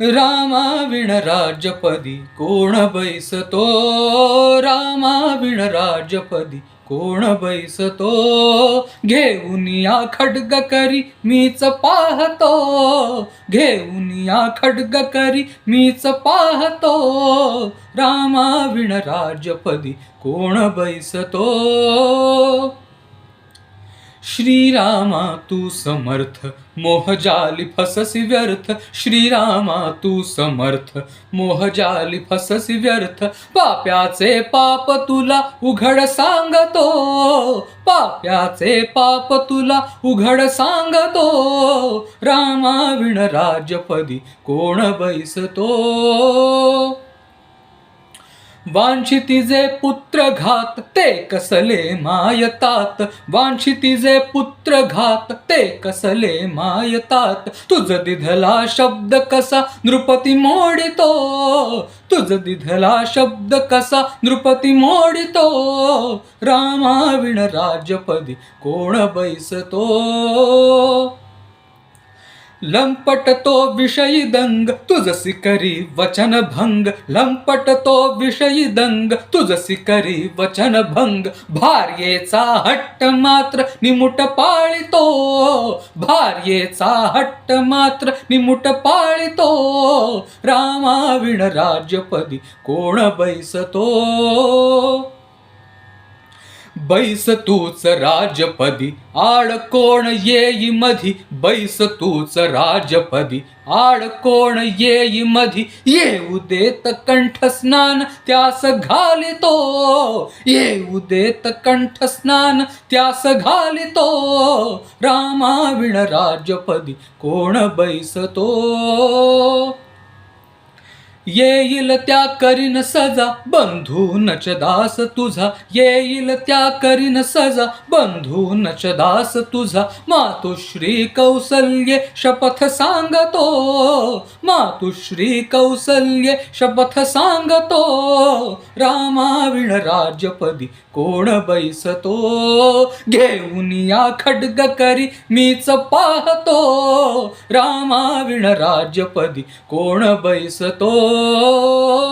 रामाविण राज्यपदी कोण बैसतो? रामाविण राज्यपदी कोण बैसतो? घेऊन या खड्ग करी मीच पाहतो. घेऊन या खड्ग करी मीच पाहतो. रामाविण राज्यपदी कोण बैसतो? श्रीरामा तू समर्थ. मोहजाली फससी व्यर्थ. श्रीरामा तू समर्थ. मोहजाली फससी व्यर्थ. पाप्याचे पाप तुला उघड सांगतो. पाप्याचे पाप तुला उघड सांगतो. रामाविण राजपदी कोण बैसतो? वांछितिजे पुत्र घात ते कसले मायतात. वांछितिजे पुत्र घात ते कसले मायतात. तुझ दिधला शब्द कसा नृपती मोडितो? तुझ दिधला शब्द कसा नृपती मोडितो? रामाविण राजपदी कोण बैसतो? लंपट तो विषयी दंग तुझसी करी वचन भंग. लंपट तो विषयी दंग तुझसी करी वचन भंग. भार्येचा हट्ट मात्र निमुट पाळितो. भार्येचा हट्ट मात्र निमुट पाळितो. रामाविण राज्यपदी कोण बैसतो? बैस तूच राजपदी आड कोण येई मधी? बैस तूच राजपदी आड कोण येई मधी? येऊ देत कंठ स्नान त्यास घालितो. येऊ देत कंठ स्नान त्यास घालितो. रामाविण राजपदी कोण बैसतो? येईल त्या करीन सजा बंधूनच दास तुझा. येईल त्या करीन सजा बंधूनच दास तुझा. मातुश्री कौसल्ये शपथ सांगतो मातुश्री कौसल्ये शपथ सांगतो. रामाविण राज्यपदी कोण बैसतो? घेऊन या खड्ग करी मीच पाहतो. रामाविण राज्यपदी कोण बैसतो? oh.